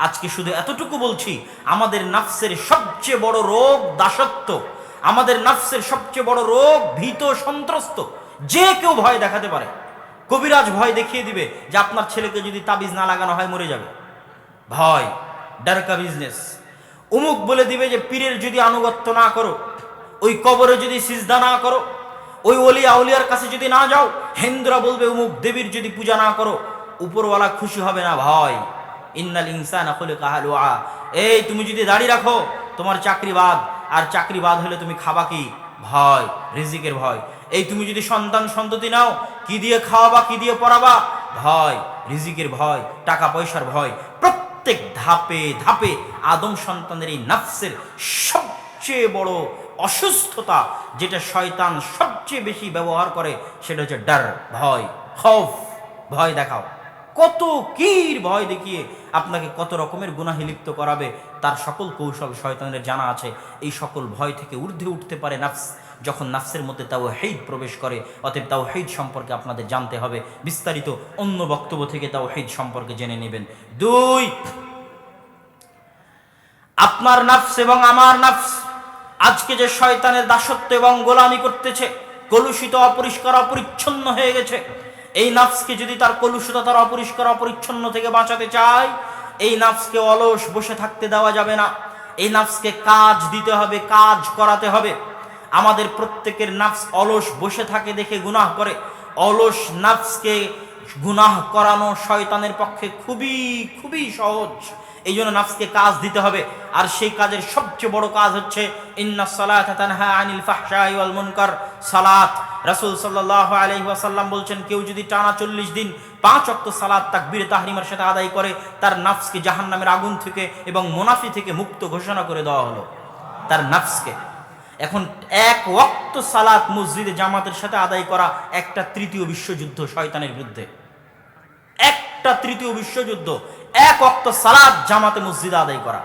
আজকে শুধু এতটুকু বলছি, আমাদের নাফসের সবচেয়ে বড় রোগ দাসত্ব, আমাদের নাফসের সবচেয়ে বড় রোগ ভীত সন্ত্রস্ত। যে কেউ ভয় দেখাতে পারে। কবিরাজ ভয় দেখিয়ে দিবে যে আপনার ছেলেকে যদি তাবিজ না লাগানো হয় মরে যাবে। ভয়, ডারকা বিজনেস। উমুক বলে দিবে যে পীরের যদি আনুগত্য না করো, ওই কবরে যদি সিজদা না করো, ওই অলিয়া আউলিয়ার কাছে যদি না যাও, হেন্দ্রা বলবে উমুক দেবীর যদি পূজা না করো, উপরওয়ালা খুশি হবে না, ভয়। ইন্নাল ইনসান আখলে কাহালুয়া এই, তুমি যদি দাঁড়িয়ে রাখো, তোমার চাকরি বাদ। আর চাকরি বাদ হলে তুমি খাবা কি? ভয়, রিজিকের ভয়। এই, তুমি যদি সন্তান সন্ততি নাও, কি দিয়ে খাওয়াবা, কি দিয়ে পড়াবা? ভয়, রিজিকের ভয়, টাকা পয়সার ভয়। প্রত্যেক ধাপে ধাপে আদম সন্তানের এই নাফসের সবচেয়ে বড় অসুস্থতা যেটা শয়তান সবচেয়ে বেশি ব্যবহার করে, সেটা হচ্ছে ডার, ভয়, খৌফ, ভয় দেখাও। কত কীর ভয় দেখিয়ে আপনাকে কত রকমের গুনাহে লিপ্ত করাবে, তার সকল কৌশল শয়তানের জানা আছে। এই সকল ভয় থেকে ঊর্ধ্বে উঠতে পারে নাফস, যখন নাফসের মধ্যে তাও হেদ প্রবেশ করে, অতএব তাও হেদ সম্পর্কে আপনাদের জানতে হবে। বিস্তারিত অন্য বক্তব্য থেকে তাও হেদ সম্পর্কে জেনে নেবেন। দুই, আপনার নাফস এবং আমার নাফস, আজকে যে শয়তানের দাসত্ব এবং গোলামি করতেছে, কলুষিত, অপরিষ্কার, অপরিচ্ছন্ন হয়ে গেছে এই নাফসকে যদি তার কলুষিততার অপরিষ্কার, অপরিচ্ছন্ন থেকে বাঁচাতে চায়, এই নাফসকে অলস বসে থাকতে দেওয়া যাবে না। এই নাফসকে কাজ দিতে হবে, কাজ করাতে হবে। আমাদের প্রত্যেকের নাফস অলস বসে থাকে দেখে গুনাহ করে। অলস নাফসকে গুনাহ করানো শয়তানের পক্ষে খুবই খুবই সহজ। এই জন্য নাফসকে কাজ দিতে হবে। আর সেই কাজের সবচেয়ে বড় কাজ হচ্ছে, ইন্না সালাত তানহা আনিল ফাহশাই ওয়াল সালাত। রাসূল সাল্লাল্লাহু আলাইহি ওয়াসাল্লাম বলছেন, কেউ যদি টানা চল্লিশ দিন পাঁচ অক্ত সালাত তাকবীর তাহরিমার সাথে আদায় করে, তার নাফসকে জাহান্নামের আগুন থেকে এবং মুনাফি থেকে মুক্ত ঘোষণা করে দেওয়া হলো। তার নাফসকে। এখন এক ওয়াক্ত সালাত মসজিদে জামাতের সাথে আদায় করা একটা তৃতীয় বিশ্বযুদ্ধ শয়তানের বিরুদ্ধে। একটা তৃতীয় বিশ্বযুদ্ধ। এক অক্ত সালাদ জামাতে মসজিদে আদায় করা।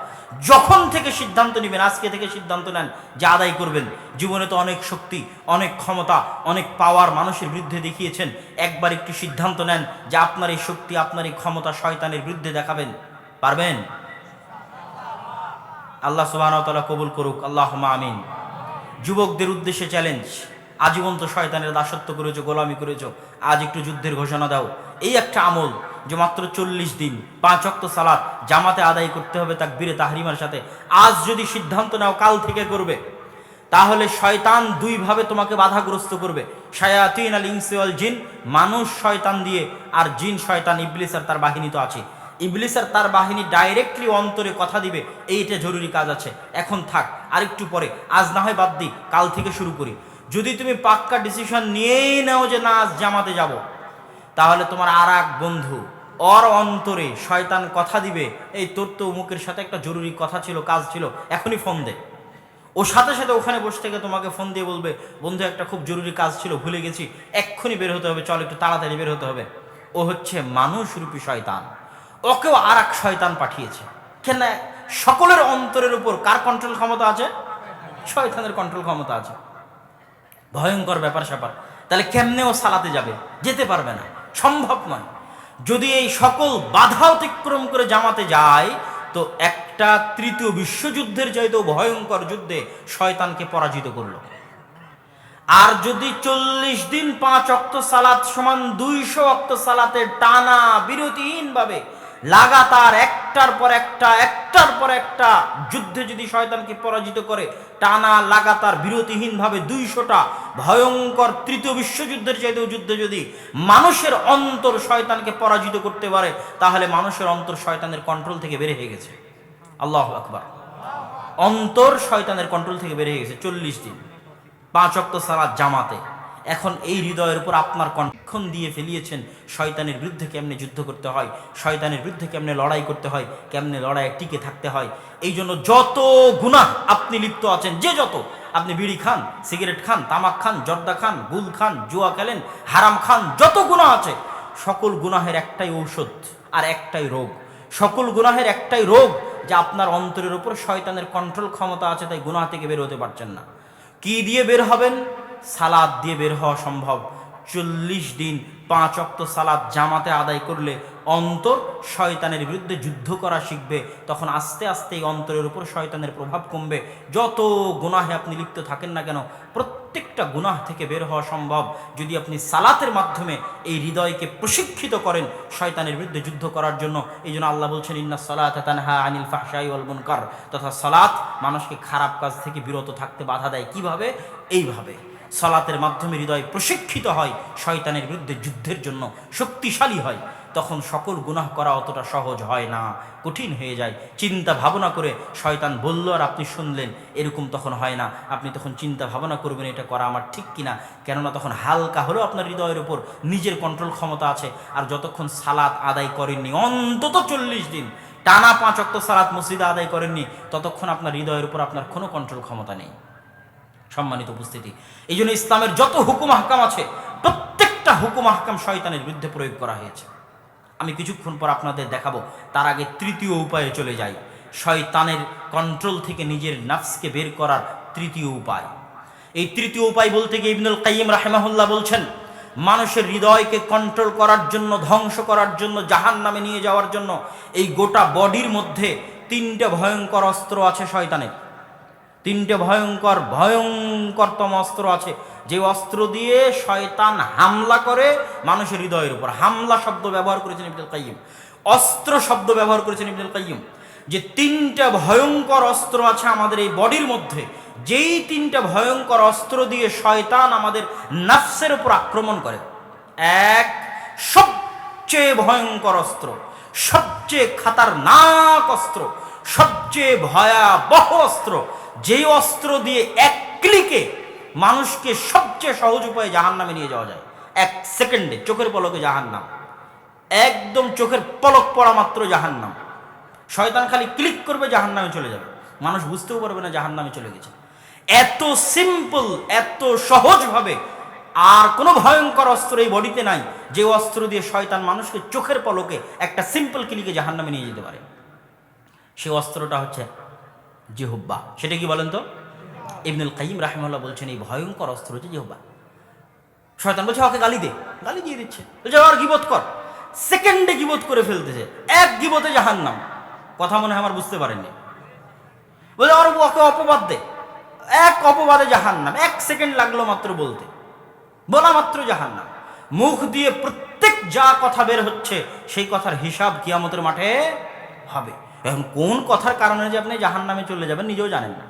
যখন থেকে সিদ্ধান্ত নেবেন, আজকে থেকে সিদ্ধান্ত নেন যে আদায় করবেন, জীবনে তো অনেক শক্তি, অনেক ক্ষমতা, অনেক পাওয়ার মানুষের বিরুদ্ধে দেখিয়েছেন, একবার একটু সিদ্ধান্ত নেন যে আপনার এই শক্তি, আপনার এই ক্ষমতা শয়তানের বিরুদ্ধে দেখাবেন। পারবেন? আল্লাহ সুবাহ কবুল করুক আল্লাহ আমিন। যুবকদের উদ্দেশ্যে চ্যালেঞ্জ আজীবন তো শয়তানের দাসত্ব করেছ, গোলামি করেছ, আজ একটু যুদ্ধের ঘোষণা দাও। এই একটা আমল যে মাত্র চল্লিশ দিন, পাঁচ অক্ত সালাদ জামাতে আদায় করতে হবে তাক বীরে তাহরিমার সাথে। আজ যদি সিদ্ধান্ত নাও কাল থেকে করবে, তাহলে শয়তান দুইভাবে তোমাকে বাধাগ্রস্ত করবে। শায়াতিন আল ইনসিওয়াল জিন, মানুষ শয়তান দিয়ে, আর জিন, শয়তান, ইবলিস আর তার বাহিনী তো আছে ইবলিস আর তার বাহিনী ডাইরেক্টলি অন্তরে কথা দিবে, এইটা জরুরি কাজ আছে। এখন থাক, আরেকটু পরে, আজ না হয় বাদ দিই কাল থেকে শুরু করি। যদি তুমি পাক্কা ডিসিশন নিয়েই নাও যে না, আজ জামাতে যাব। তাহলে তোমার আর বন্ধু, অর অন্তরে শয়তান কথা দিবে। এই তোর তো মুখের সাথে একটা জরুরি কথা ছিল, কাজ ছিল, এখনই ফোন দে। ও সাথে সাথে ওখানে বসে থেকে তোমাকে ফোন দিয়ে বলবে, বন্ধু, একটা খুব জরুরি কাজ ছিল, ভুলে গেছি, এক্ষুনি বের হতে হবে, চল একটু তাড়াতাড়ি বের হতে হবে। ও হচ্ছে মানুষ রূপী শয়তান। ওকেও আর এক শয়তান পাঠিয়েছে। কেন? সকলের অন্তরের উপর কার কন্ট্রোল ক্ষমতা আছে? শয়তানের কন্ট্রোল ক্ষমতা আছে। ভয়ঙ্কর ব্যাপার স্যাপার তাহলে কেমনে ও সালাতে যাবে? যেতে পারবে না। সম্ভব নয়। যদি এই সকল বাধা অতিক্রম করে জামাতে যায়, তো একটা তৃতীয় বিশ্বযুদ্ধের চাইতেও ভয়ঙ্কর যুদ্ধে শয়তানকে পরাজিত করল। আর যদি চল্লিশ দিন পাঁচ অক্ত সালাত সমান দুইশো অক্ত সালাতের টানা বিরতিহীনভাবে লাগাতার একটার পর একটা, একটার পর একটা যুদ্ধে যদি শয়তানকে পরাজিত করে, টানা লাগাতার বিরতিহীনভাবে দুইশোটা ভয়ঙ্কর তৃতীয় বিশ্বযুদ্ধের চাইতেও যুদ্ধে যদি মানুষের অন্তর শয়তানকে পরাজিত করতে পারে, তাহলে মানুষের অন্তর শয়তানের কন্ট্রোল থেকে বের হয়ে গেছে। আল্লাহ আকবার। অন্তর শয়তানের কন্ট্রোল থেকে বের হয়ে গেছে চল্লিশ দিন। পাঁচ অক্ত সালাদ জামাতে। এখন এই হৃদয়ের উপর আপনার কণ্ঠক্ষণ দিয়ে ফেলিয়েছেন, শয়তানের বিরুদ্ধে কেমনে যুদ্ধ করতে হয়, শয়তানের বিরুদ্ধে কেমনে লড়াই করতে হয়, কেমনে লড়াই টিকে থাকতে হয়, এই জন্য যত গুণা আপনি লিপ্ত আছেন, যে যত, আপনি বিড়ি খান, সিগারেট খান, তামাক খান, জর্দা খান, গুল খান, জুয়া খেলেন, হারাম খান, যত গুণা আছে, সকল গুনাহের একটাই ঔষধ আর একটাই রোগ। সকল গুনাহের একটাই রোগ যে আপনার অন্তরের উপর শয়তানের কন্ট্রোল ক্ষমতা আছে, তাই গুনাহ থেকে বের হতে পারছেন না। কি দিয়ে বের হবেন? সালাদ দিয়ে বের হওয়া সম্ভব। চল্লিশ দিন পাঁচ অক্ত সালাদ জামাতে আদায় করলে অন্তর শয়তানের বিরুদ্ধে যুদ্ধ করা শিখবে। তখন আস্তে আস্তে এই অন্তরের উপর শয়তানের প্রভাব কমবে। যত গুনাহে আপনি লিপ্ত থাকেন না কেন, প্রত্যেকটা গুনাহ থেকে বের হওয়া সম্ভব। যদি আপনি সালাতের মাধ্যমে এই হৃদয়কে প্রশিক্ষিত করেন শয়তানের বিরুদ্ধে যুদ্ধ করার জন্য, এই জন্য আল্লাহ বলছেন, ইন্না সালাত তানহা আনিল ওয়াল মুনকার। তথা সালাত মানুষকে খারাপ কাজ থেকে বিরত থাকতে বাধা দেয়। কীভাবে? এইভাবে। সালাতের মাধ্যমে হৃদয় প্রশিক্ষিত হয়, শয়তানের বিরুদ্ধে যুদ্ধের জন্য শক্তিশালী হয়। তখন সকল গুনাহ করা অতটা সহজ হয় না, কঠিন হয়ে যায়। চিন্তা ভাবনা করে শয়তান বলল, আর আপনি শুনলেন, এরকম তখন হয় না। আপনি তখন চিন্তা ভাবনা করবেন, এটা করা আমার ঠিক কিনা? কেননা তখন হালকা হলেও আপনার হৃদয়ের উপর নিজের কন্ট্রোল ক্ষমতা আছে। আর যতক্ষণ সালাত আদায় করেননি, অন্তত চল্লিশ দিন, টানা পাঁচ অক্ত সালাত মসজিদে আদায় করেননি, ততক্ষণ আপনার হৃদয়ের উপর আপনার কোনো কন্ট্রোল ক্ষমতা নেই। সম্মানিত উপস্থিতি। এই জন্য ইসলামের যত হুকুম হাকাম আছে, প্রত্যেকটা হুকুম হাকাম শয়তানের বিরুদ্ধে প্রয়োগ করা হয়েছে। আমি কিছুক্ষণ পর আপনাদের দেখাবো, তার আগে তৃতীয় উপায়ে চলে যাই। শয়তানের কন্ট্রোল থেকে নিজের নাফসকে বের করার তৃতীয় উপায়। এই তৃতীয় উপায় বলতে গিয়ে ইবনুল কাইম রাহেমাহুল্লাহ বলছেন, মানুষের হৃদয়কে কন্ট্রোল করার জন্য, ধ্বংস করার জন্য জাহান নামে নিয়ে যাওয়ার জন্য এই গোটা বডির মধ্যে তিনটে ভয়ঙ্কর অস্ত্র আছে শয়তানের। তিনটে ভয়ঙ্কর ভয়ঙ্করতম অস্ত্র আছে। যে অস্ত্র দিয়ে শয়তান হামলা করে মানুষের হৃদয়ের উপর। হামলা শব্দ ব্যবহার করেছেন ইবনুল কাইয়িম। অস্ত্র শব্দ ব্যবহার করেছেন ইবনুল কাইয়িম। যে তিনটা ভয়ঙ্কর অস্ত্র আছে আমাদের এই বডির মধ্যে, যেই তিনটা ভয়ঙ্কর অস্ত্র দিয়ে শয়তান আমাদের নাফসের উপর আক্রমণ করে। এক, সবচেয়ে ভয়ঙ্কর অস্ত্র, সবচেয়ে খাতারনাক অস্ত্র, সবচেয়ে ভয়াবহ অস্ত্র যেই অস্ত্র দিয়ে এক ক্লিকে মানুষকে সবচেয়ে সহজ উপায়ে জাহান নামে নিয়ে যাওয়া যায়। এক সেকেন্ডে চোখের পলকে জাহান নাম একদম চোখের পলক পড়া মাত্র জাহান নাম শয়তান খালি ক্লিক করবে জাহান নামে চলে যাবে। মানুষ বুঝতেও পারবে না জাহান নামে চলে গেছে। এত সিম্পল, এত সহজভাবে আর কোনো ভয়ঙ্কর অস্ত্র এই বডিতে নাই যে অস্ত্র দিয়ে শয়তান মানুষকে চোখের পলকে একটা সিম্পল ক্লিকে জাহান নামে নিয়ে যেতে পারে। সে অস্ত্রটা হচ্ছে জেহুব্বা সেটা কি বলেন তো? ইবনুল কাইম রাহিমাল্লাহ বলছেন, এই ভয়ঙ্কর অস্ত্র হচ্ছে জেহুব্বা শয়তান বলছে, ওকে গালি দে। গালি দিয়ে দিচ্ছে। বলছে, আর গিবত কর। সেকেন্ডে গিবত করে ফেলতেছে। এক গিবতে জাহান নাম কথা মনে হয় আমার বুঝতে পারেননি। বলে আর ওকে অপবাদ দে। এক অপবাদে জাহান নাম এক সেকেন্ড লাগল মাত্র বলতে। বলা মাত্র জাহান নাম মুখ দিয়ে প্রত্যেক যা কথা বের হচ্ছে, সেই কথার হিসাব কিয়ামতের মাঠে হবে। এখন কোন কথার কারণে যে আপনি জাহান নামে চলে যাবেন নিজেও জানেন না।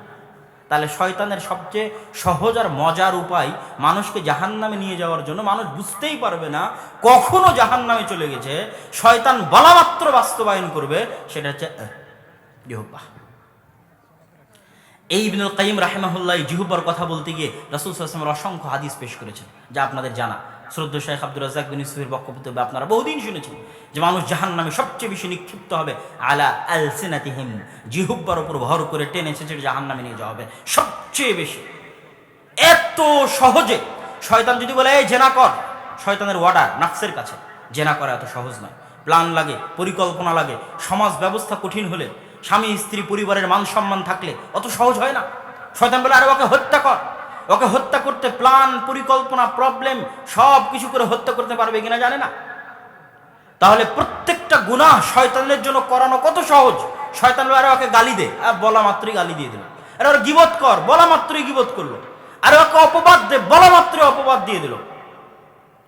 তাহলে শয়তানের সবচেয়ে সহজ আর মজার উপায় মানুষকে জাহান নামে নিয়ে যাওয়ার জন্য মানুষ বুঝতেই পারবে না কখনো জাহান নামে চলে গেছে শয়তান বলামাত্র বাস্তবায়ন করবে সেটা হচ্ছে আহ, ইহব্বা এই ইবনুল কাইম রাহেমাহুল্লাহ জিহুব্বার কথা বলতে গিয়ে রাসুল সাল্লামের অসংখ্য হাদিস পেশ করেছেন যা আপনাদের জানা। শ্রদ্ধ শেখ আব্দুল রাজাক বিন ইসুফের বক্তব্য আপনারা বহুদিন শুনেছেন যে মানুষ জাহান নামে সবচেয়ে বেশি নিক্ষিপ্ত হবে আলা আল সিনাতিহিম জিহুব্বার উপর ভর করে টেনে এসেছে জাহান নামে নিয়ে যাওয়া হবে। সবচেয়ে বেশি। এত সহজে শয়তান যদি বলে, এই জেনা কর। শয়তানের ওয়ার্ডার নাফসের কাছে। জেনা করা এত সহজ নয়। প্ল্যান লাগে, পরিকল্পনা লাগে, সমাজ ব্যবস্থা কঠিন হলে, স্বামী, স্ত্রী, পরিবারের মান সম্মান থাকলে অত সহজ হয় না। শয়তান বলে, আরে ওকে হত্যা কর। ওকে হত্যা করতে প্ল্যান পরিকল্পনা প্রবলেম সব কিছু করে হত্যা করতে পারবে কিনা জানে না? তাহলে প্রত্যেকটা গুণা শয়তানের জন্য করানো কত সহজ? শয়তান আরে ওকে গালি দে। আর বলা মাত্রই গালি দিয়ে দিল আরে ওর গিবত কর। বলা মাত্রই গিবত করল। আর ওকে অপবাদ দে। বলা মাত্রই অপবাদ দিয়ে দিল।